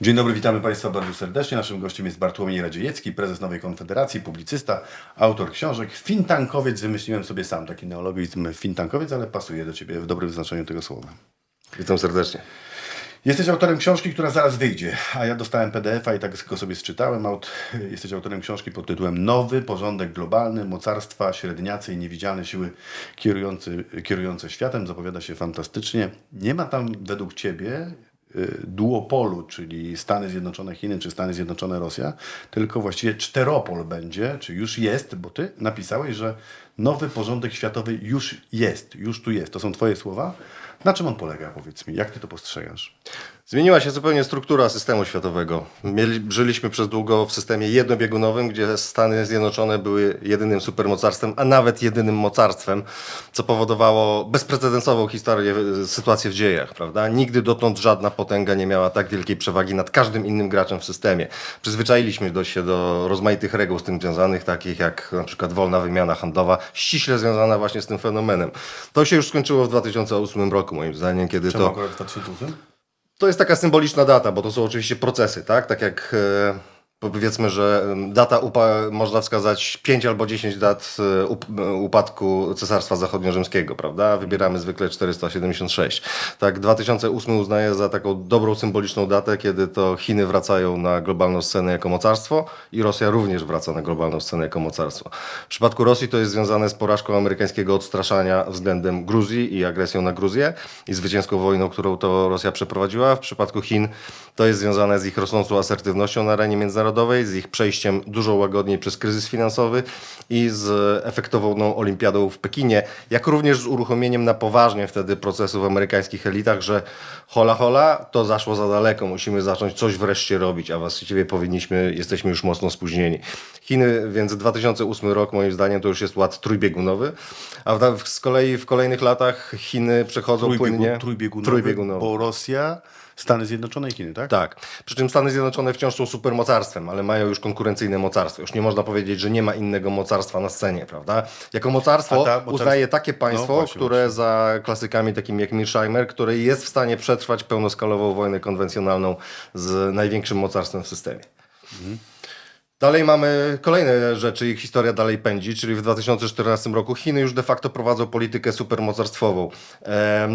Dzień dobry, witamy Państwa bardzo serdecznie. Naszym gościem jest Bartłomiej Radziejewski, prezes Nowej Konfederacji, publicysta, autor książek, fintankowiec. Wymyśliłem sobie sam taki neologizm fintankowiec, ale pasuje do Ciebie w dobrym znaczeniu tego słowa. Witam serdecznie. Jesteś autorem książki, która zaraz wyjdzie, a ja dostałem PDF-a i tak go sobie sczytałem. Aut... Jesteś autorem książki pod tytułem Nowy porządek globalny, mocarstwa, średniacy i niewidzialne siły kierujący, kierujące światem. Zapowiada się fantastycznie. Nie ma tam według Ciebie duopolu, czyli Stany Zjednoczone Chiny czy Stany Zjednoczone Rosja, tylko właściwie czteropol będzie, czy już jest, bo Ty napisałeś, że nowy porządek światowy już jest, już tu jest. To są Twoje słowa. Na czym on polega, powiedz mi? Jak Ty to postrzegasz? Zmieniła się zupełnie struktura systemu światowego. Mieli, żyliśmy przez długo w systemie jednobiegunowym, gdzie Stany Zjednoczone były jedynym supermocarstwem, a nawet jedynym mocarstwem, co powodowało bezprecedensową historię, e, sytuację w dziejach, prawda? Nigdy dotąd żadna potęga nie miała tak wielkiej przewagi nad każdym innym graczem w systemie. Przyzwyczailiśmy do się do rozmaitych reguł z tym związanych, takich jak na przykład wolna wymiana handlowa, ściśle związana właśnie z tym fenomenem. To się już skończyło w 2008 roku, moim zdaniem, kiedy Czemu to... akurat w 2008? To jest taka symboliczna data, bo to są oczywiście procesy, tak? Tak jak e, powiedzmy, że data można wskazać 5 albo 10 dat e, up- upadku Cesarstwa Zachodniorzymskiego, prawda? Wybieramy zwykle 476. Tak, 2008 uznaję za taką dobrą symboliczną datę, kiedy to Chiny wracają na globalną scenę jako mocarstwo i Rosja również wraca na globalną scenę jako mocarstwo. W przypadku Rosji to jest związane z porażką amerykańskiego odstraszania względem Gruzji i agresją na Gruzję i zwycięską wojną, którą to Rosja przeprowadziła. W przypadku Chin to jest związane z ich rosnącą asertywnością na arenie międzynarodowej, z ich przejściem dużo łagodniej przez kryzys finansowy i z efektowną olimpiadą w Pekinie, jak również z uruchomieniem na poważnie wtedy procesu w amerykańskich elitach, że hola hola, to zaszło za daleko, musimy zacząć coś wreszcie robić, a właściwie powinniśmy, jesteśmy już mocno spóźnieni. Chiny, więc 2008 rok moim zdaniem to już jest ład trójbiegunowy, a z kolei w kolejnych latach Chiny przechodzą płynnie... trójbiegunowy, Trójbiegunowy. bo Rosja, Stany Zjednoczone i Chiny, tak? Tak. Przy czym Stany Zjednoczone wciąż są supermocarstwem, ale mają już konkurencyjne mocarstwo. Już nie można powiedzieć, że nie ma innego mocarstwa na scenie, prawda? Jako mocarstwo ta mocarstw- uznaje takie państwo, No właśnie, które za klasykami takimi jak Mearsheimer, które jest w stanie przetrwać pełnoskalową wojnę konwencjonalną z największym mocarstwem w systemie. Dalej mamy kolejne rzeczy, ich historia dalej pędzi, czyli w 2014 roku Chiny już de facto prowadzą politykę supermocarstwową. E,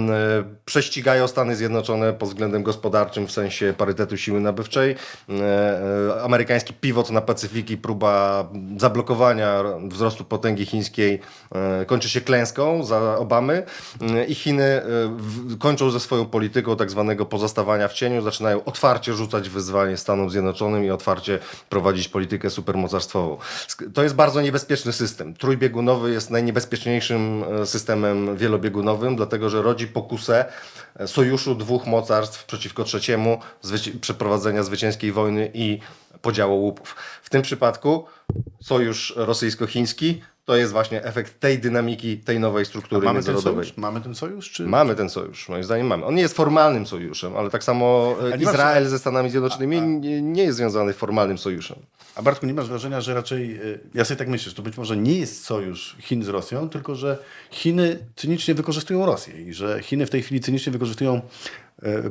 prześcigają Stany Zjednoczone pod względem gospodarczym w sensie parytetu siły nabywczej. E, e, amerykański pivot na Pacyfiki, próba zablokowania wzrostu potęgi chińskiej kończy się klęską za Obamy i Chiny kończą ze swoją polityką tak zwanego pozostawania w cieniu, zaczynają otwarcie rzucać wyzwanie Stanom Zjednoczonym i otwarcie prowadzić politykę supermocarstwową. Sk- To jest bardzo niebezpieczny system. Trójbiegunowy jest najniebezpieczniejszym e, systemem wielobiegunowym, dlatego że rodzi pokusę e, sojuszu dwóch mocarstw przeciwko trzeciemu, zwyci- przeprowadzenia zwycięskiej wojny i podziału łupów. W tym przypadku sojusz rosyjsko-chiński to jest właśnie efekt tej dynamiki, tej nowej struktury Mamy ten międzynarodowej. sojusz? Mamy ten sojusz? Czy... Mamy ten sojusz, moim zdaniem mamy. On nie jest formalnym sojuszem, ale tak samo e, A nie masz- Izrael ze Stanami Zjednoczonymi nie, nie jest związany formalnym sojuszem. A Bartku, nie masz wrażenia, że raczej, y, ja sobie tak myślę, że to być może nie jest sojusz Chin z Rosją, tylko że Chiny cynicznie wykorzystują Rosję i że Chiny w tej chwili cynicznie wykorzystują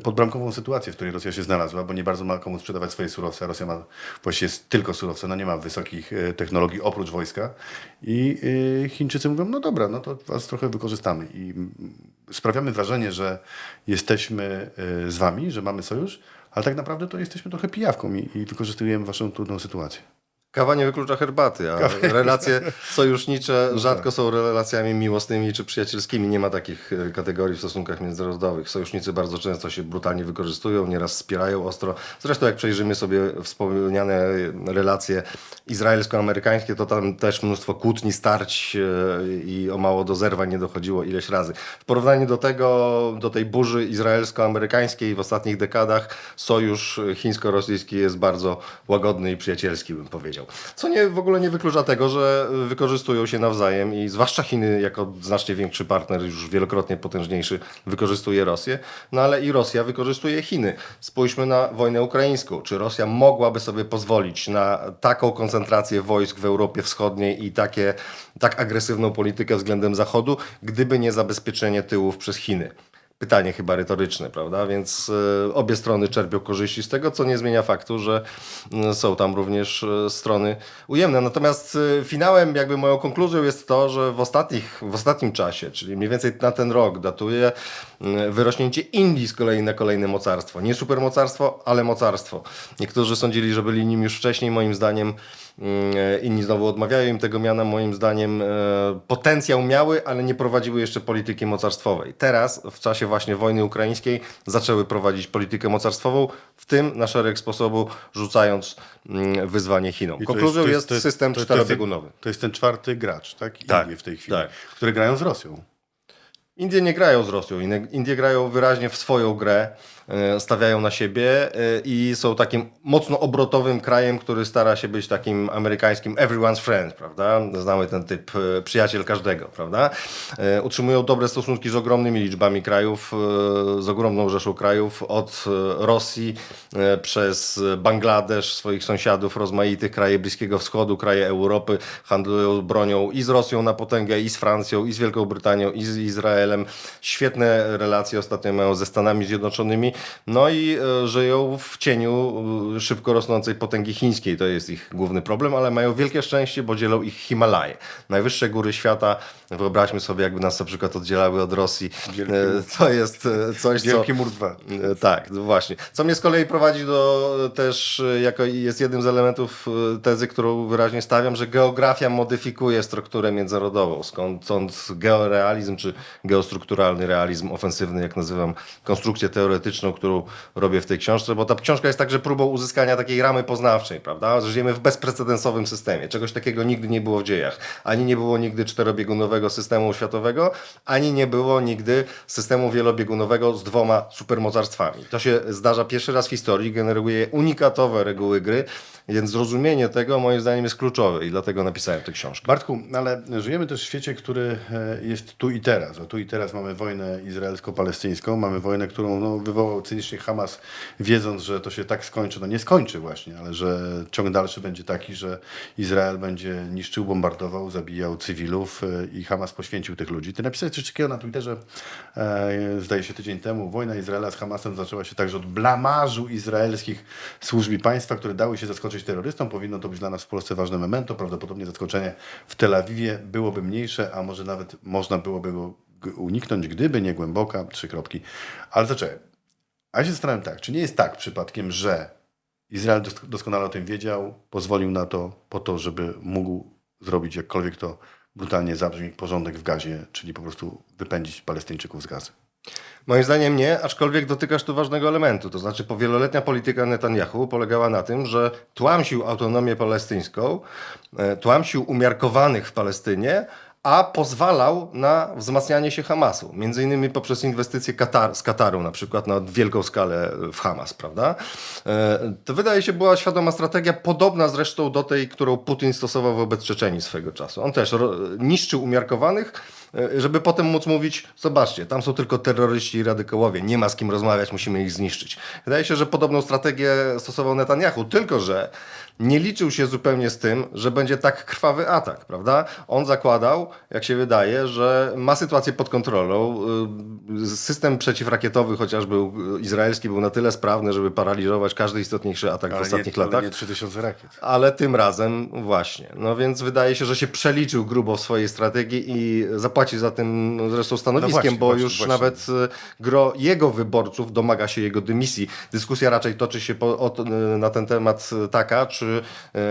podbramkową sytuację, w której Rosja się znalazła, bo nie bardzo ma komu sprzedawać swoje surowce. Rosja ma właściwie tylko surowce, no nie ma wysokich y, technologii oprócz wojska. I y, Chińczycy mówią, no dobra, no to was trochę wykorzystamy. I sprawiamy wrażenie, że jesteśmy z wami, że mamy sojusz, ale tak naprawdę to jesteśmy trochę pijawką i wykorzystujemy waszą trudną sytuację. Kawa nie wyklucza herbaty, a relacje sojusznicze rzadko są relacjami miłosnymi czy przyjacielskimi. Nie ma takich e, kategorii w stosunkach międzynarodowych. Sojusznicy bardzo często się brutalnie wykorzystują, nieraz wspierają ostro. Zresztą jak przejrzymy sobie wspomniane relacje izraelsko-amerykańskie, to tam też mnóstwo kłótni, starć e, i o mało do zerwań nie dochodziło ileś razy. W porównaniu do tego, do tej burzy izraelsko-amerykańskiej w ostatnich dekadach, sojusz chińsko-rosyjski jest bardzo łagodny i przyjacielski, bym powiedział. Co nie, w ogóle nie wyklucza tego, że wykorzystują się nawzajem i zwłaszcza Chiny jako znacznie większy partner, już wielokrotnie potężniejszy, wykorzystuje Rosję, no ale i Rosja wykorzystuje Chiny. Spójrzmy na wojnę ukraińską. Czy Rosja mogłaby sobie pozwolić na taką koncentrację wojsk w Europie Wschodniej i takie, tak agresywną politykę względem Zachodu, gdyby nie zabezpieczenie tyłów przez Chiny? Pytanie chyba retoryczne, prawda? Więc e, obie strony czerpią korzyści z tego, co nie zmienia faktu, że mm, są tam również e, strony ujemne. Natomiast finałem, jakby moją konkluzją jest to, że w, ostatnich, w ostatnim czasie, czyli mniej więcej na ten rok, datuje wyrośnięcie Indii z kolei na kolejne mocarstwo. Nie supermocarstwo, ale mocarstwo. Niektórzy sądzili, że byli nim już wcześniej, moim zdaniem Inni znowu odmawiają im tego miana. Moim zdaniem e, potencjał miały, ale nie prowadziły jeszcze polityki mocarstwowej. Teraz, w czasie właśnie wojny ukraińskiej, zaczęły prowadzić politykę mocarstwową, w tym na szereg sposobu rzucając mm, wyzwanie Chinom. I Konkluzją jest, system to- to jest ten- czterobiegunowy. To jest ten czwarty gracz, tak? Tak, Indie w tej chwili, tak. które grają z Rosją. Indie nie grają z Rosją. Indie grają wyraźnie w swoją grę, e, stawiają na siebie e, i są takim mocno obrotowym krajem, który stara się być takim amerykańskim everyone's friend, prawda? Znamy ten typ e, przyjaciel każdego, prawda? E, Utrzymują dobre stosunki z ogromnymi liczbami krajów, e, z ogromną rzeszą krajów, od e, Rosji e, przez Bangladesz, swoich sąsiadów rozmaitych, kraje Bliskiego Wschodu, kraje Europy, handlują bronią i z Rosją na potęgę, i z Francją, i z Wielką Brytanią, i z Izraelem. Świetne relacje ostatnio mają ze Stanami Zjednoczonymi, no i e, żyją w cieniu e, szybko rosnącej potęgi chińskiej. To jest ich główny problem, ale mają wielkie szczęście, bo dzielą ich Himalaje. Najwyższe góry świata, wyobraźmy sobie, jakby nas na przykład oddzielały od Rosji. Wielki E, To jest coś, co... Wielki Mur 2. E, Tak, właśnie. Co mnie z kolei prowadzi do też, jako jest jednym z elementów tezy, którą wyraźnie stawiam, że geografia modyfikuje strukturę międzynarodową. Skąd, georealizm czy geostrukturalny realizm ofensywny, jak nazywam konstrukcję teoretyczną, którą robię w tej książce, bo ta książka jest także próbą uzyskania takiej ramy poznawczej, prawda? Że żyjemy w bezprecedensowym systemie. Czegoś takiego nigdy nie było w dziejach. Ani nie było nigdy czterobiegunowego systemu światowego, ani nie było nigdy systemu wielobiegunowego z dwoma supermocarstwami. To się zdarza pierwszy raz w historii, generuje unikatowe reguły gry, więc zrozumienie tego moim zdaniem jest kluczowe i dlatego napisałem tę książkę. Bartku, ale żyjemy też w świecie, który e, jest tu i teraz. A tu i teraz mamy wojnę izraelsko-palestyńską, mamy wojnę, którą no, wywołał cynicznie Hamas, wiedząc, że to się tak skończy. No nie skończy właśnie, ale że ciąg dalszy będzie taki, że Izrael będzie niszczył, bombardował, zabijał cywilów e, i Hamas poświęcił tych ludzi. Ty napisałeś coś takiego na Twitterze, e, zdaje się tydzień temu. Wojna Izraela z Hamasem zaczęła się także od blamażu izraelskich służb państwa, które dały się zaskoczyć terrorystom. Powinno to być dla nas w Polsce ważne memento. Prawdopodobnie zaskoczenie w Tel Awiwie byłoby mniejsze, a może nawet można byłoby go uniknąć, gdyby nie głęboka, trzy kropki. Ale zaczekaj. A ja się zastanawiam tak, czy nie jest tak przypadkiem, że Izrael dos- doskonale o tym wiedział, pozwolił na to po to, żeby mógł zrobić jakkolwiek to brutalnie zabrzmi porządek w gazie, czyli po prostu wypędzić Palestyńczyków z gazy. Moim zdaniem nie, aczkolwiek dotykasz tu ważnego elementu. To znaczy, po wieloletnia polityka Netanyahu polegała na tym, że tłamsił autonomię palestyńską, e, tłamsił umiarkowanych w Palestynie, a pozwalał na wzmacnianie się Hamasu. Między innymi poprzez inwestycje Katar, z Kataru, na przykład na wielką skalę w Hamas, prawda? E, To wydaje się była świadoma strategia, podobna zresztą do tej, którą Putin stosował wobec Czeczeni swego czasu. On też niszczył umiarkowanych, żeby potem móc mówić, zobaczcie, tam są tylko terroryści i radykałowie, nie ma z kim rozmawiać, musimy ich zniszczyć. Wydaje się, że podobną strategię stosował Netanyahu, tylko że nie liczył się zupełnie z tym, że będzie tak krwawy atak, prawda? On zakładał, jak się wydaje, że ma sytuację pod kontrolą. Y, System przeciwrakietowy, chociażby izraelski, był na tyle sprawny, żeby paraliżować każdy istotniejszy atak w ostatnich nie, latach. Ale nie 3000 rakiet. Ale tym razem właśnie. No więc wydaje się, że się przeliczył grubo w swojej strategii i zapłaci za tym zresztą stanowiskiem, No właśnie, bo właśnie, już właśnie. nawet e, gro jego wyborców domaga się jego dymisji. Dyskusja raczej toczy się po, o, na ten temat e, taka, czy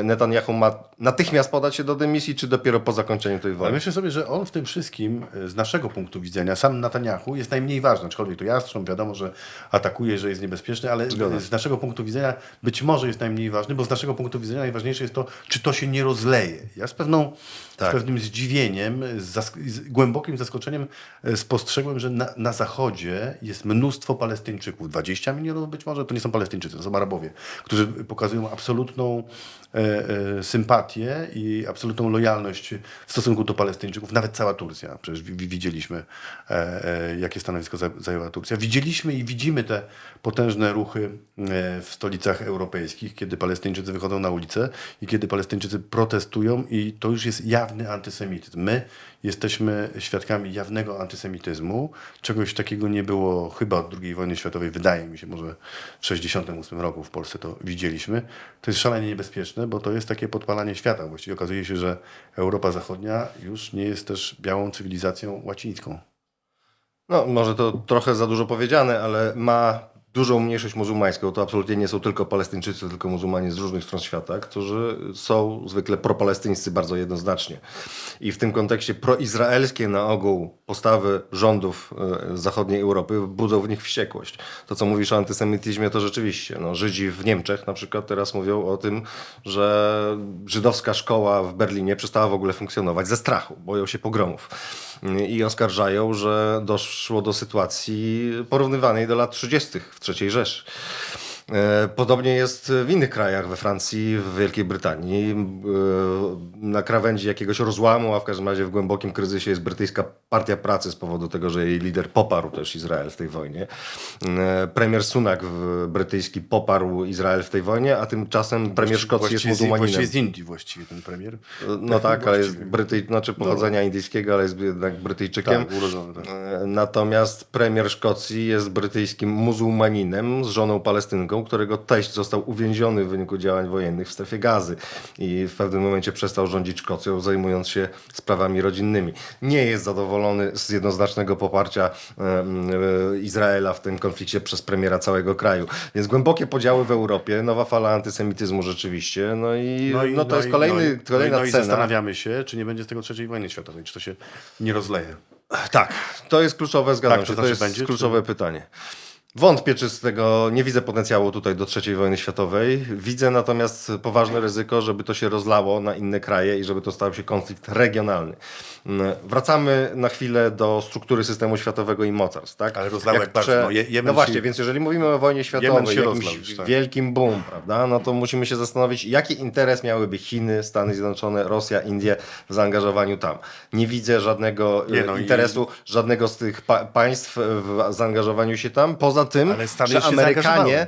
Netanyahu ma natychmiast podać się do dymisji, czy dopiero po zakończeniu tej Ale wojny. myślę sobie, że on w tym wszystkim, z naszego punktu widzenia, sam Netanyahu jest najmniej ważny, aczkolwiek to jastrząb, wiadomo, że atakuje, że jest niebezpieczny, ale z naszego punktu widzenia być może jest najmniej ważny, bo z naszego punktu widzenia najważniejsze jest to, czy to się nie rozleje. Ja z, pewną, Tak. z pewnym zdziwieniem, z, zask- z głębokim zaskoczeniem e, spostrzegłem, że na, na Zachodzie jest mnóstwo Palestyńczyków, 20 milionów być może, to nie są Palestyńczycy, to są Arabowie, którzy pokazują absolutną sympatię i absolutną lojalność w stosunku do Palestyńczyków, nawet cała Turcja. Przecież wi- wi- widzieliśmy, e, e, jakie stanowisko za- zajęła Turcja. Widzieliśmy i widzimy te potężne ruchy e, w stolicach europejskich, kiedy Palestyńczycy wychodzą na ulicę i kiedy Palestyńczycy protestują i to już jest jawny antysemityzm. My jesteśmy świadkami jawnego antysemityzmu. Czegoś takiego nie było chyba od II wojny światowej, wydaje mi się, może w 1968 roku w Polsce to widzieliśmy. To jest szalenie niebezpieczne, bo to jest takie podpalanie świata. Właściwie okazuje się, że Europa Zachodnia już nie jest też białą cywilizacją łacińską. No, może to trochę za dużo powiedziane, ale ma dużą mniejszość muzułmańską. To absolutnie nie są tylko Palestyńczycy, tylko muzułmanie z różnych stron świata, którzy są zwykle propalestyńscy bardzo jednoznacznie. I w tym kontekście proizraelskie na ogół postawy rządów e, zachodniej Europy budzą w nich wściekłość. To, co mówisz o antysemityzmie, to rzeczywiście. No, Żydzi w Niemczech na przykład teraz mówią o tym, że żydowska szkoła w Berlinie przestała w ogóle funkcjonować ze strachu, boją się pogromów. I oskarżają, że doszło do sytuacji porównywanej do lat 30. w III Rzeszy. E, Podobnie jest w innych krajach, we Francji, w Wielkiej Brytanii. E, Na krawędzi jakiegoś rozłamu, a w każdym razie w głębokim kryzysie jest brytyjska Partia Pracy z powodu tego, że jej lider poparł też Izrael w tej wojnie. E, Premier Sunak brytyjski poparł Izrael w tej wojnie, a tymczasem premier Szkocji jest muzułmaninem. Właściwie z Indii właściwie ten premier. No tak, ale jest. Brytyj, znaczy pochodzenia indyjskiego, ale jest jednak Brytyjczykiem. Tak, urodzony. Tak. Natomiast premier Szkocji jest brytyjskim muzułmaninem z żoną Palestynką, którego teść został uwięziony w wyniku działań wojennych w strefie gazy i w pewnym momencie przestał rządzić Szkocją, zajmując się sprawami rodzinnymi. Nie jest zadowolony z jednoznacznego poparcia e, Izraela w tym konflikcie przez premiera całego kraju. Więc głębokie podziały w Europie, nowa fala antysemityzmu rzeczywiście, no i no, to jest i- kolejny, no i- kolejna no i, no i cena. zastanawiamy się, czy nie będzie z tego trzeciej wojny światowej, czy to się nie rozleje. Tak, to jest kluczowe, zgadzam Tak, to się, to znaczy jest będzie, czy- kluczowe pytanie. Wątpię, czy z tego nie widzę potencjału tutaj do III wojny światowej. Widzę natomiast poważne ryzyko, żeby to się rozlało na inne kraje i żeby to stał się konflikt regionalny. Mm, Wracamy na chwilę do struktury systemu światowego i mocarstw. Tak? Ale rozlało jak bardzo. No, Je- Jemen no właśnie, się- więc jeżeli mówimy o wojnie światowej, się jakimś rozlał tak. wielkim boom, prawda, no to musimy się zastanowić, jaki interes miałyby Chiny, Stany Zjednoczone, Rosja, Indie w zaangażowaniu tam. Nie widzę żadnego Nie, e, no i- interesu żadnego z tych pa państw w zaangażowaniu się tam. Poza tym, że Amerykanie.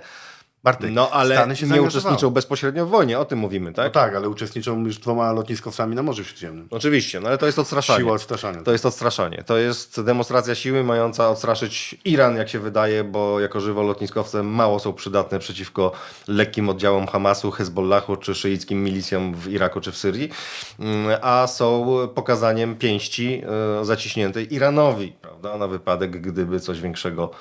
Bartek, no ale nie uczestniczą bezpośrednio w wojnie, o tym mówimy, tak? No tak, ale uczestniczą już dwoma lotniskowcami na Morzu Śródziemnym. Oczywiście, no ale to jest odstraszanie. Siła odstraszania. To jest odstraszanie. To jest demonstracja siły mająca odstraszyć Iran, jak się wydaje, bo jako żywo lotniskowce mało są przydatne przeciwko lekkim oddziałom Hamasu, Hezbollahu czy szyickim milicjom w Iraku czy w Syrii, Mm, a są pokazaniem pięści e, zaciśniętej Iranowi, prawda, na wypadek, gdyby coś większego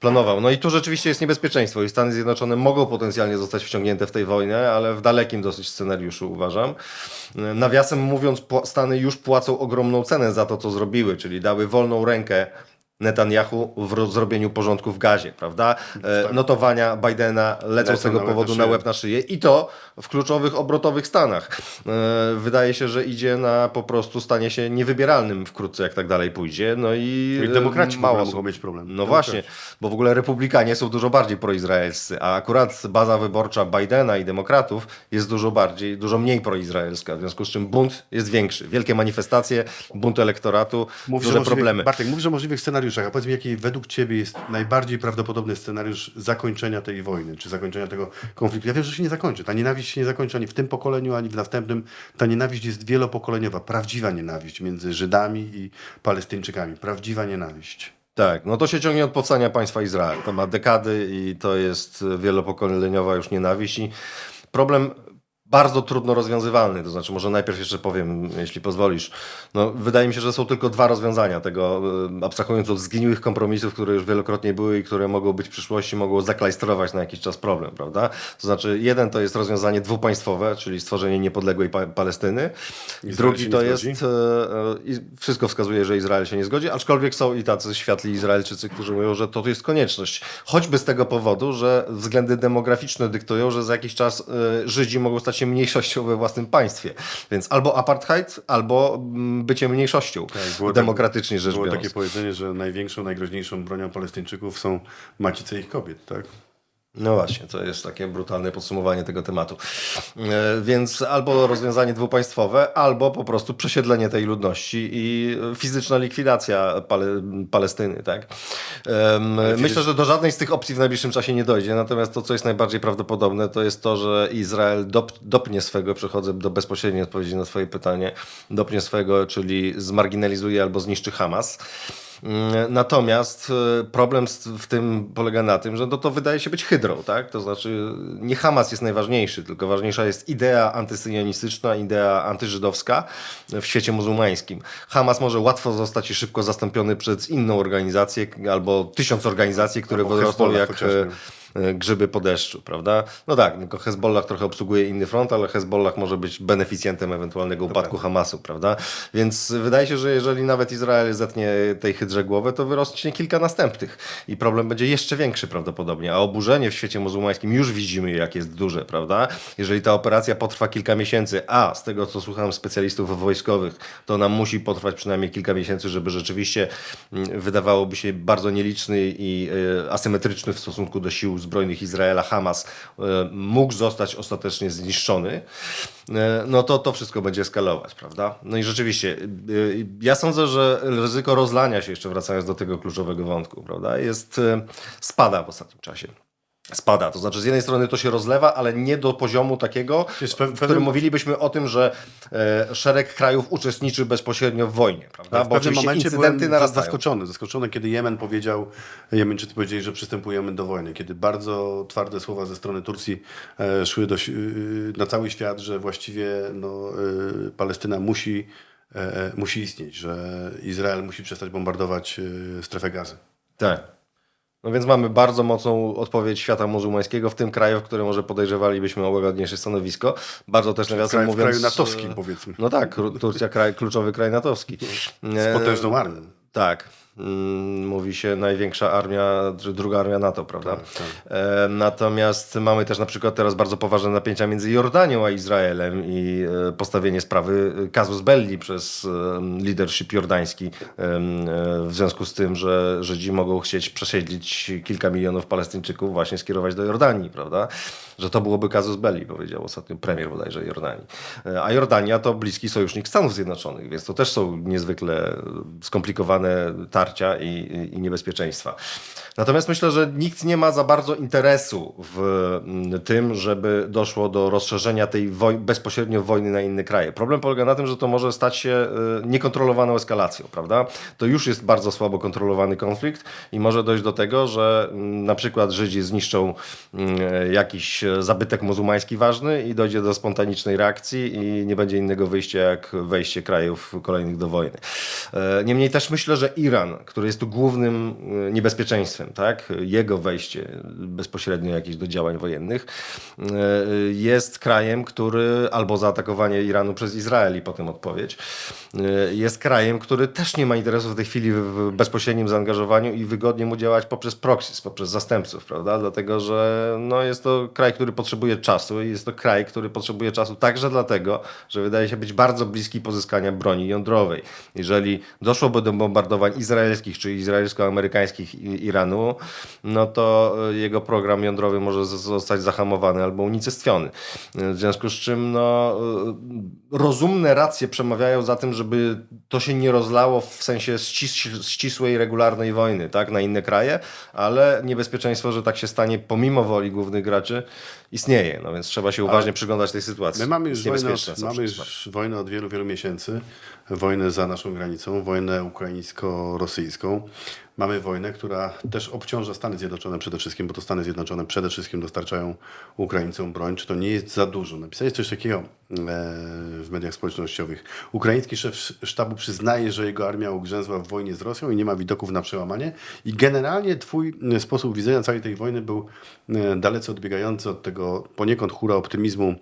planował. No i tu rzeczywiście jest niebezpieczeństwo i Stany Zjednoczone mogą potencjalnie zostać wciągnięte w tej wojnę, ale w dalekim dosyć scenariuszu uważam. Nawiasem mówiąc, Stany już płacą ogromną cenę za to, co zrobiły, czyli dały wolną rękę Netanyahu w ro- zrobieniu porządku w gazie, prawda? E, Notowania Bidena lecą, z tego na powodu na łeb na szyję i to w kluczowych obrotowych stanach. E, wydaje się, że idzie na po prostu stanie się niewybieralnym wkrótce, jak tak dalej pójdzie. No i I demokraci e, mało mało mogą mieć problem. no Demokraci. właśnie, bo w ogóle republikanie są dużo bardziej proizraelscy, a akurat baza wyborcza Bidena i demokratów jest dużo bardziej, dużo mniej proizraelska, w związku z czym bunt jest większy. Wielkie manifestacje, bunt elektoratu, Mówisz duże problemy. Bartek, mówisz o możliwych scenariuszach, a powiedz mi, jaki według Ciebie jest najbardziej prawdopodobny scenariusz zakończenia tej wojny, czy zakończenia tego konfliktu? Ja wiem, że się nie zakończy. Ta nienawiść się nie zakończy ani w tym pokoleniu, ani w następnym. Ta nienawiść jest wielopokoleniowa, prawdziwa nienawiść między Żydami i Palestyńczykami. Prawdziwa nienawiść. Tak, no to się ciągnie od powstania państwa Izrael. To ma dekady i to jest wielopokoleniowa już nienawiść i problem bardzo trudno rozwiązywalny. To znaczy, może najpierw jeszcze powiem, jeśli pozwolisz. No, wydaje mi się, że są tylko dwa rozwiązania tego, e, abstrahując od zgniłych kompromisów, które już wielokrotnie były i które mogą być w przyszłości, mogą zaklajstrować na jakiś czas problem, prawda? To znaczy, jeden to jest rozwiązanie dwupaństwowe, czyli stworzenie niepodległej pa Palestyny. Izrael Drugi to jest? E, wszystko wskazuje, że Izrael się nie zgodzi, aczkolwiek są i tacy światli Izraelczycy, którzy mówią, że to jest konieczność. Choćby z tego powodu, że względy demograficzne dyktują, że za jakiś czas e, Żydzi mogą stać się mniejszością we własnym państwie. Więc albo apartheid, albo mm, bycie mniejszością, było tak- demokratycznie rzecz Było biorąc. takie powiedzenie, że największą, najgroźniejszą bronią Palestyńczyków są macice ich kobiet, tak? No właśnie, to jest takie brutalne podsumowanie tego tematu. E, Więc albo rozwiązanie dwupaństwowe, albo po prostu przesiedlenie tej ludności i fizyczna likwidacja Pale Palestyny. Tak? Myślę, że do żadnej z tych opcji w najbliższym czasie nie dojdzie. Natomiast to, co jest najbardziej prawdopodobne, to jest to, że Izrael dop dopnie swego, przechodzę do bezpośredniej odpowiedzi na Twoje pytanie, dopnie swego, czyli zmarginalizuje albo zniszczy Hamas. Mm, Natomiast e, problem w tym polega na tym, że no to wydaje się być hydrą, tak? To znaczy nie Hamas jest najważniejszy, tylko ważniejsza jest idea antysyjonistyczna, idea antyżydowska w świecie muzułmańskim. Hamas może łatwo zostać i szybko zastąpiony przez inną organizację albo tysiąc organizacji, które Albo wyrosną jak chociażby. E, grzyby po deszczu, prawda? No tak, tylko Hezbollah trochę obsługuje inny front, ale Hezbollah może być beneficjentem ewentualnego upadku Hamasu, prawda? Więc wydaje się, że jeżeli nawet Izrael zetnie tej hydrze głowę, to wyrośnie kilka następnych i problem będzie jeszcze większy prawdopodobnie, a oburzenie w świecie muzułmańskim już widzimy, jak jest duże, prawda? Jeżeli ta operacja potrwa kilka miesięcy, a z tego, co słucham specjalistów wojskowych, to nam musi potrwać przynajmniej kilka miesięcy, żeby rzeczywiście mm, wydawałoby się bardzo nieliczny i e, asymetryczny w stosunku do sił zbrojnych Izraela Hamas e, mógł zostać ostatecznie zniszczony, e, no to to wszystko będzie eskalować, prawda? No i rzeczywiście, e, ja sądzę, że ryzyko rozlania się, jeszcze wracając do tego kluczowego wątku, prawda, jest, spada w ostatnim czasie. Spada, to znaczy z jednej strony to się rozlewa, ale nie do poziomu takiego, w którym mówilibyśmy o tym, że e, szereg krajów uczestniczy bezpośrednio w wojnie, prawda? W Bo pewnym momencie incydenty byłem narastają. zaskoczony. Zaskoczony, kiedy Jemen powiedział, Jemeńczycy powiedzieli, że przystępujemy do wojny. Kiedy bardzo twarde słowa ze strony Turcji e, szły do, y, na cały świat, że właściwie no, y, Palestyna musi, e, musi istnieć, że Izrael musi przestać bombardować y, strefę gazy. Tak. No więc mamy bardzo mocną odpowiedź świata muzułmańskiego w tym kraju, w którym może podejrzewalibyśmy o łagodniejsze stanowisko. Bardzo też nawiasem w mówiąc... kraju natowskim, e, powiedzmy. No tak, Turcja kraj, kluczowy kraj natowski. Z E, potężną armią. Tak. Mm, Mówi się największa armia, dr- druga armia NATO, prawda? Tak, tak. E, natomiast mamy też na przykład teraz bardzo poważne napięcia między Jordanią a Izraelem i e, postawienie sprawy e, casus belli przez e, leadership jordański e, e, w związku z tym, że Żydzi mogą chcieć przesiedlić kilka milionów Palestyńczyków właśnie skierować do Jordanii, prawda? Że to byłoby casus belli, powiedział ostatnio premier bodajże Jordanii. A Jordania to bliski sojusznik Stanów Zjednoczonych, więc to też są niezwykle skomplikowane i, i niebezpieczeństwa. Natomiast myślę, że nikt nie ma za bardzo interesu w mm, tym, żeby doszło do rozszerzenia tej woj- bezpośrednio wojny na inne kraje. Problem polega na tym, że to może stać się y, niekontrolowaną eskalacją, prawda? To już jest bardzo słabo kontrolowany konflikt i może dojść do tego, że mm, na przykład Żydzi zniszczą mm, jakiś e, zabytek muzułmański ważny i dojdzie do spontanicznej reakcji i nie będzie innego wyjścia jak wejście krajów kolejnych do wojny. E, Niemniej też myślę, że Iran, który jest tu głównym e, niebezpieczeństwem, tak? jego wejście bezpośrednio jakieś do działań wojennych, e, jest krajem, który albo zaatakowanie Iranu przez Izrael i potem odpowiedź, e, jest krajem, który też nie ma interesu w tej chwili w- bezpośrednim zaangażowaniu i wygodnie mu działać poprzez proxys, poprzez zastępców, prawda? Dlatego, że no, jest to kraj, który potrzebuje czasu i jest to kraj, który potrzebuje czasu także dlatego, że wydaje się być bardzo bliski pozyskania broni jądrowej. Jeżeli doszłoby do bombardowań izraelskich czy izraelsko-amerykańskich Iranu, no to e, jego program jądrowy może zostać zahamowany albo unicestwiony. W związku z czym no, e, rozumne racje przemawiają za tym, żeby to się nie rozlało w sensie ścis- ścisłej, regularnej wojny tak, na inne kraje, ale niebezpieczeństwo, że tak się stanie pomimo woli głównych graczy istnieje. No więc trzeba się uważnie przyglądać tej sytuacji. My mamy już, wojnę od, mamy już wojnę od wielu, wielu miesięcy. Wojnę za naszą granicą, wojnę ukraińsko-rosyjską. Mamy wojnę, która też obciąża Stany Zjednoczone przede wszystkim, bo to Stany Zjednoczone przede wszystkim dostarczają Ukraińcom broń. Czy to nie jest za dużo? Napisałeś coś takiego e, w mediach społecznościowych. Ukraiński szef sztabu przyznaje, że jego armia ugrzęzła w wojnie z Rosją i nie ma widoków na przełamanie. I generalnie twój e, sposób widzenia całej tej wojny był e, dalece odbiegający od tego poniekąd hura optymizmu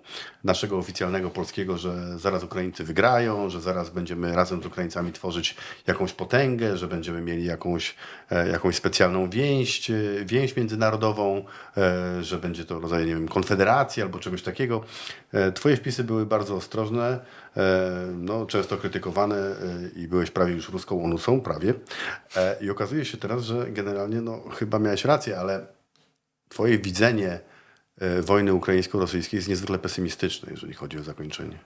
naszego oficjalnego polskiego, że zaraz Ukraińcy wygrają, że zaraz będziemy razem z Ukraińcami tworzyć jakąś potęgę, że będziemy mieli jakąś, jakąś specjalną więź, e, więź międzynarodową, e, że będzie to rodzaj, nie wiem, konfederacji albo czegoś takiego. E, Twoje wpisy były bardzo ostrożne, e, no, często krytykowane e, i byłeś prawie już ruską onusą, prawie. E, I okazuje się teraz, że generalnie no, chyba miałeś rację, ale twoje widzenie e, wojny ukraińsko-rosyjskiej jest niezwykle pesymistyczne, jeżeli chodzi o zakończenie.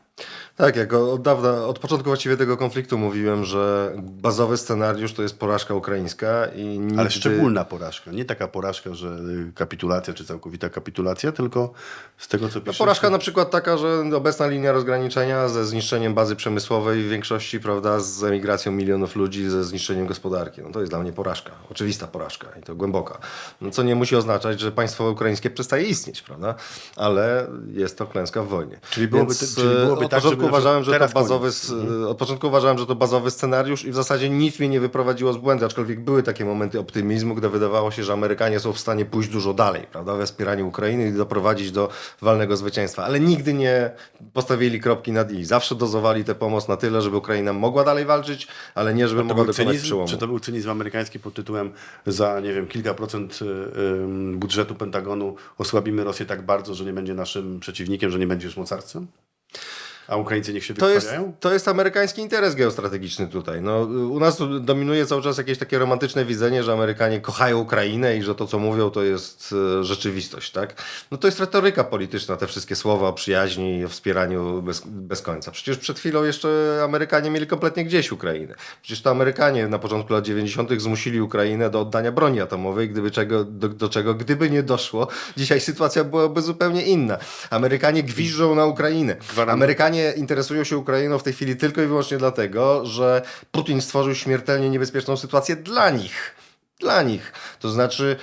Tak, jak od dawna, od początku właściwie tego konfliktu mówiłem, że bazowy scenariusz to jest porażka ukraińska i nigdy... Ale szczególna porażka. Nie taka porażka, że y, kapitulacja czy całkowita kapitulacja, tylko z tego, co No, pisze. porażka na przykład taka, że obecna linia rozgraniczenia ze zniszczeniem bazy przemysłowej w większości, prawda, z emigracją milionów ludzi, ze zniszczeniem gospodarki. No to jest dla mnie porażka, oczywista porażka i to głęboka. No, co nie musi oznaczać, że państwo ukraińskie przestaje istnieć, prawda? Ale jest to klęska w wojnie. Czyli byłoby Więc, czyli byłoby od tak, początku żeby uważałem, że to bazowy. Mhm. od początku uważałem, że to bazowy scenariusz i w zasadzie nic mnie nie wyprowadziło z błędu, aczkolwiek były takie momenty optymizmu, gdy wydawało się, że Amerykanie są w stanie pójść dużo dalej, prawda, we wspieraniu Ukrainy i doprowadzić do walnego zwycięstwa, ale nigdy nie postawili kropki nad i. Zawsze dozowali tę pomoc na tyle, żeby Ukraina mogła dalej walczyć, ale nie żeby mogła dokonać cynizm, przełomu. czy to był cynizm amerykański pod tytułem za, nie wiem, kilka procent y, budżetu Pentagonu osłabimy Rosję tak bardzo, że nie będzie naszym przeciwnikiem, że nie będzie już mocarstwem? A Ukraińcy niech się To jest, to jest amerykański interes geostrategiczny tutaj. No, u nas dominuje cały czas jakieś takie romantyczne widzenie, że Amerykanie kochają Ukrainę i że to, co mówią, to jest e, rzeczywistość, tak? No to jest retoryka polityczna, te wszystkie słowa o przyjaźni i o wspieraniu bez, bez końca. Przecież przed chwilą jeszcze Amerykanie mieli kompletnie gdzieś Ukrainę. Przecież to Amerykanie na początku lat 90. zmusili Ukrainę do oddania broni atomowej, gdyby czego, do, do czego gdyby nie doszło, dzisiaj sytuacja byłaby zupełnie inna. Amerykanie gwiżdżą na Ukrainę. Gwarant- Amerykanie interesują się Ukrainą w tej chwili tylko i wyłącznie dlatego, że Putin stworzył śmiertelnie niebezpieczną sytuację dla nich. Dla nich. To znaczy,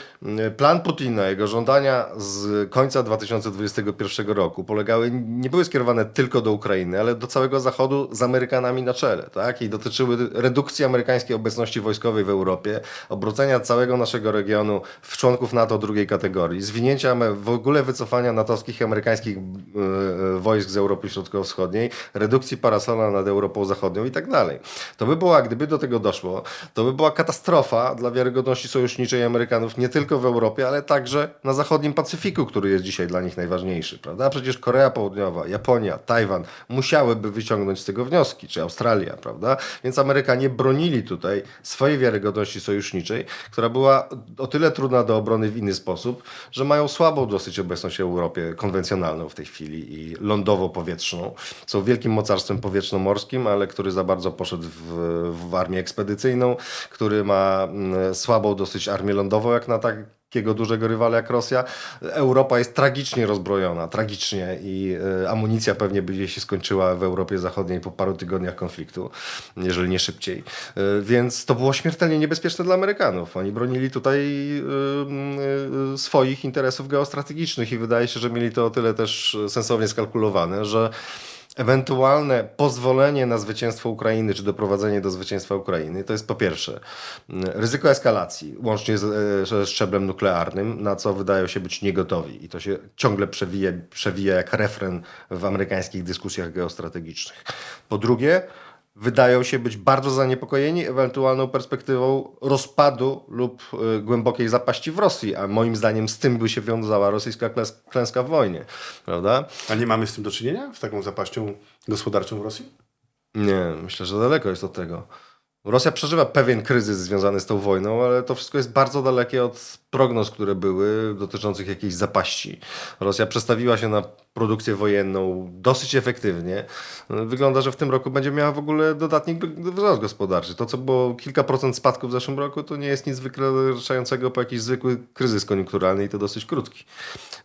plan Putina, jego żądania z końca 2021 roku polegały, nie były skierowane tylko do Ukrainy, ale do całego Zachodu z Amerykanami na czele. Tak? I dotyczyły redukcji amerykańskiej obecności wojskowej w Europie, obrócenia całego naszego regionu w członków NATO drugiej kategorii, zwinięcia w ogóle wycofania natowskich i amerykańskich e, e, wojsk z Europy Środkowo-Wschodniej, redukcji parasola nad Europą Zachodnią i tak dalej. To by była, gdyby do tego doszło, to by była katastrofa dla wiarygodności sojuszniczej Amerykanów nie tylko w Europie, ale także na zachodnim Pacyfiku, który jest dzisiaj dla nich najważniejszy, prawda? Przecież Korea Południowa, Japonia, Tajwan musiałyby wyciągnąć z tego wnioski, czy Australia, prawda? Więc Amerykanie bronili tutaj swojej wiarygodności sojuszniczej, która była o tyle trudna do obrony w inny sposób, że mają słabą dosyć obecność w Europie konwencjonalną w tej chwili i lądowo-powietrzną. Są wielkim mocarstwem powietrzno-morskim, ale który za bardzo poszedł w, w armię ekspedycyjną, który ma mm, słabą dosyć armię lądową, jak na takiego dużego rywala jak Rosja. Europa jest tragicznie rozbrojona, tragicznie i e, amunicja pewnie jej się skończyła w Europie Zachodniej po paru tygodniach konfliktu, jeżeli nie szybciej. E, Więc to było śmiertelnie niebezpieczne dla Amerykanów. Oni bronili tutaj e, swoich interesów geostrategicznych i wydaje się, że mieli to o tyle też sensownie skalkulowane, że ewentualne pozwolenie na zwycięstwo Ukrainy, czy doprowadzenie do zwycięstwa Ukrainy, to jest po pierwsze mm, ryzyko eskalacji, łącznie e, ze szczeblem nuklearnym, na co wydają się być niegotowi. I to się ciągle przewija, przewija jak refren w amerykańskich dyskusjach geostrategicznych. Po drugie, wydają się być bardzo zaniepokojeni ewentualną perspektywą rozpadu lub y, głębokiej zapaści w Rosji, a moim zdaniem z tym by się wiązała rosyjska klęska w wojnie, prawda? A nie mamy z tym do czynienia? Z taką zapaścią gospodarczą w Rosji? Nie, myślę, że daleko jest od tego. Rosja przeżywa pewien kryzys związany z tą wojną, ale to wszystko jest bardzo dalekie od prognoz, które były dotyczących jakiejś zapaści. Rosja przestawiła się na produkcję wojenną dosyć efektywnie. Wygląda, że w tym roku będzie miała w ogóle dodatni wzrost gospodarczy. To, co było kilka procent spadku w zeszłym roku, to nie jest nic wykraczającego po jakiś zwykły kryzys koniunkturalny i to dosyć krótki.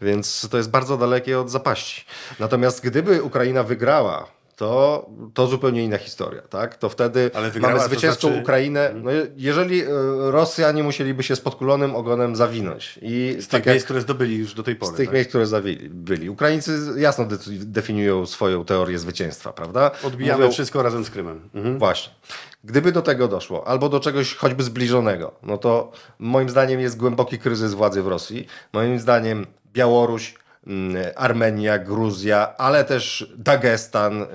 Więc to jest bardzo dalekie od zapaści. Natomiast gdyby Ukraina wygrała, to, to zupełnie inna historia, tak? To wtedy wygrała, mamy to zwycięską znaczy- Ukrainę. No, je- jeżeli e, Rosjanie musieliby się z podkulonym ogonem zawinąć. I Z tych tak jak miejsc, które zdobyli już do tej pory. z tych tak? miejsc, które zawili, byli. Ukraińcy jasno de- definiują swoją teorię zwycięstwa, prawda? Odbijamy Mówią- wszystko razem z Krymem. Mhm. Właśnie. Gdyby do tego doszło, albo do czegoś choćby zbliżonego, no to moim zdaniem jest głęboki kryzys władzy w Rosji. Moim zdaniem Białoruś, mm, Armenia, Gruzja, ale też Dagestan,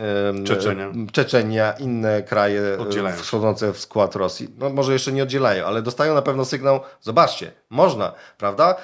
Czeczenia. Czeczenia, inne kraje e, Oddzielają się. wchodzące w skład Rosji. No może jeszcze nie oddzielają, ale dostają na pewno sygnał, zobaczcie, można, prawda?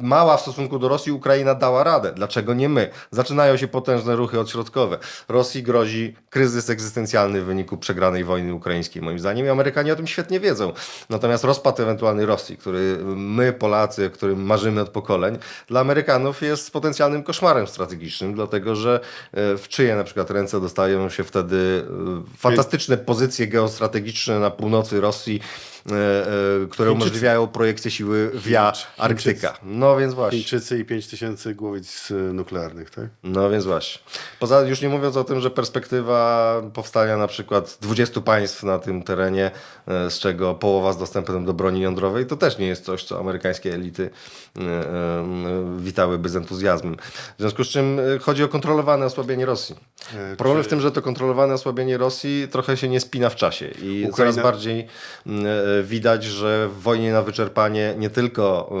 Mała w stosunku do Rosji Ukraina dała radę. Dlaczego nie my? Zaczynają się potężne ruchy odśrodkowe. Rosji grozi kryzys egzystencjalny w wyniku przegranej wojny ukraińskiej, moim zdaniem, i Amerykanie o tym świetnie wiedzą. Natomiast rozpad ewentualny Rosji, który my, Polacy, którym marzymy od pokoleń, dla Amerykanów jest potencjalnym koszmarem strategicznym, dlatego że e, w czyje na przykład ręce dostają się wtedy e, fantastyczne pozycje geostrategiczne na północy Rosji, które Chińczycy. umożliwiają projekcję siły via. Arktyka. No więc właśnie. Chińczycy i 5 tysięcy głowic y, nuklearnych, tak? No więc właśnie. Poza już nie mówiąc o tym, że perspektywa powstania na przykład 20 państw na tym terenie, e, z czego połowa z dostępem do broni jądrowej, to też nie jest coś, co amerykańskie elity e, e, witałyby z entuzjazmem. W związku z czym e, chodzi o kontrolowane osłabienie Rosji. E, Problem w tym, że to kontrolowane osłabienie Rosji trochę się nie spina w czasie i Ukraina- coraz bardziej e, widać, że w wojnie na wyczerpanie nie tylko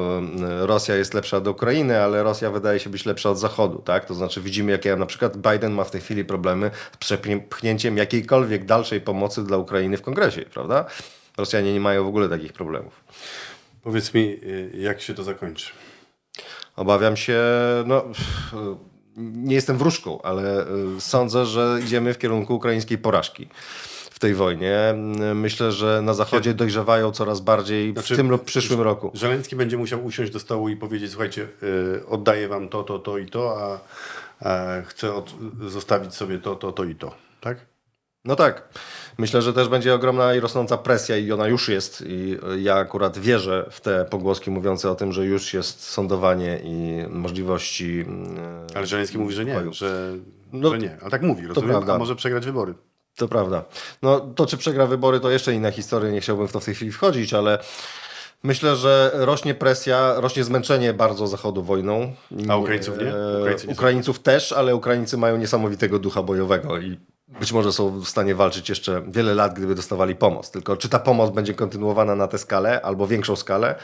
e, Rosja jest lepsza od Ukrainy, ale Rosja wydaje się być lepsza od Zachodu. Tak? To znaczy widzimy, jakie na przykład Biden ma w tej chwili problemy z przepchnięciem jakiejkolwiek dalszej pomocy dla Ukrainy w kongresie, prawda? Rosjanie nie mają w ogóle takich problemów. Powiedz mi, y, jak się to zakończy? Obawiam się, no nie jestem wróżką, ale sądzę, że idziemy w kierunku ukraińskiej porażki tej wojnie. Myślę, że na Zachodzie dojrzewają coraz bardziej Znaczy, w tym lub przyszłym roku. Żeleński będzie musiał usiąść do stołu i powiedzieć, słuchajcie, y, oddaję wam to, to, to i to, a, a chcę od, zostawić sobie to, to, to i to, tak? No tak. Myślę, że też będzie ogromna i rosnąca presja i ona już jest. I ja akurat wierzę w te pogłoski mówiące o tym, że już jest sądowanie i możliwości. y, Ale Żeleński mówi, że nie, że, No, że nie. Ale tak mówi, rozumiem, prawda. a może przegrać wybory. To prawda. No to czy przegra wybory, to jeszcze inna historia, nie chciałbym w to w tej chwili wchodzić, ale myślę, że rośnie presja, rośnie zmęczenie bardzo Zachodu wojną. A Ukraińców nie? e, Ukraińcy nie Ukraińców też, ale Ukraińcy mają niesamowitego ducha bojowego i być może są w stanie walczyć jeszcze wiele lat, gdyby dostawali pomoc. Tylko czy ta pomoc będzie kontynuowana na tę skalę albo większą skalę,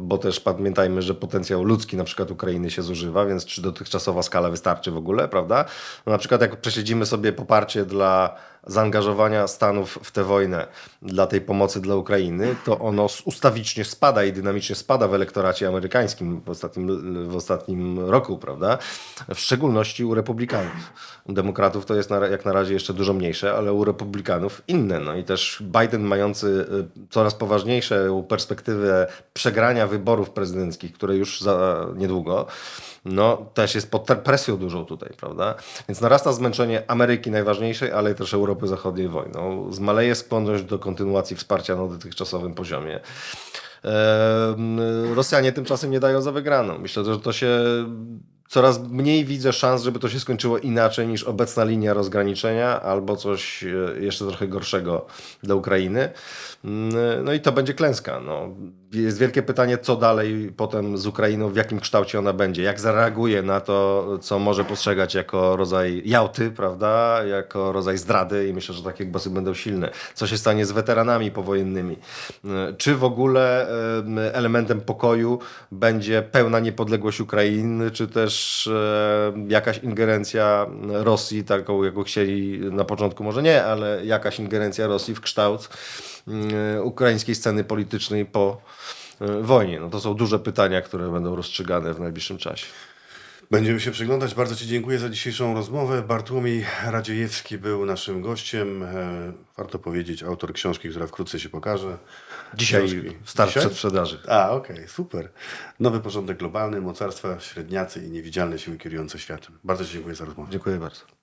bo też pamiętajmy, że potencjał ludzki na przykład Ukrainy się zużywa, więc czy dotychczasowa skala wystarczy w ogóle, prawda? No na przykład jak prześledzimy sobie poparcie dla zaangażowania Stanów w tę wojnę, dla tej pomocy dla Ukrainy, to ono ustawicznie spada i dynamicznie spada w elektoracie amerykańskim w ostatnim, w ostatnim roku, prawda? W szczególności u republikanów. U demokratów to jest na, jak na razie jeszcze dużo mniejsze, ale u republikanów inne. No i też Biden mający y, coraz poważniejszą perspektywę przegrania wyborów prezydenckich, które już za niedługo, no też jest pod presją dużą tutaj, prawda? Więc narasta zmęczenie Ameryki najważniejszej, ale też Europy Zachodniej wojną. Zmaleje skłonność do kontynuacji wsparcia na dotychczasowym poziomie. Rosjanie tymczasem nie dają za wygraną. Myślę, że to się coraz mniej widzę szans, żeby to się skończyło inaczej niż obecna linia rozgraniczenia albo coś e, jeszcze trochę gorszego dla Ukrainy. Mm, No i to będzie klęska. No. Jest wielkie pytanie, co dalej potem z Ukrainą, w jakim kształcie ona będzie, jak zareaguje na to, co może postrzegać jako rodzaj jałty, prawda, jako rodzaj zdrady i myślę, że takie głosy będą silne. Co się stanie z weteranami powojennymi? Mm, Czy w ogóle em, elementem pokoju będzie pełna niepodległość Ukrainy, czy też jakaś ingerencja Rosji, taką jaką chcieli na początku, może nie, ale jakaś ingerencja Rosji w kształt ukraińskiej sceny politycznej po e, wojnie. No to są duże pytania, które będą rozstrzygane w najbliższym czasie. Będziemy się przyglądać. Bardzo Ci dziękuję za dzisiejszą rozmowę. Bartłomiej Radziejewski był naszym gościem. E, Warto powiedzieć, autor książki, która wkrótce się pokaże. Dzisiaj Książki. start Dzisiaj? przedsprzedaży. A, okej, super. Nowy porządek globalny, mocarstwa, średniacy i niewidzialne siły kierujące światem. Bardzo Ci dziękuję za rozmowę. Dziękuję bardzo.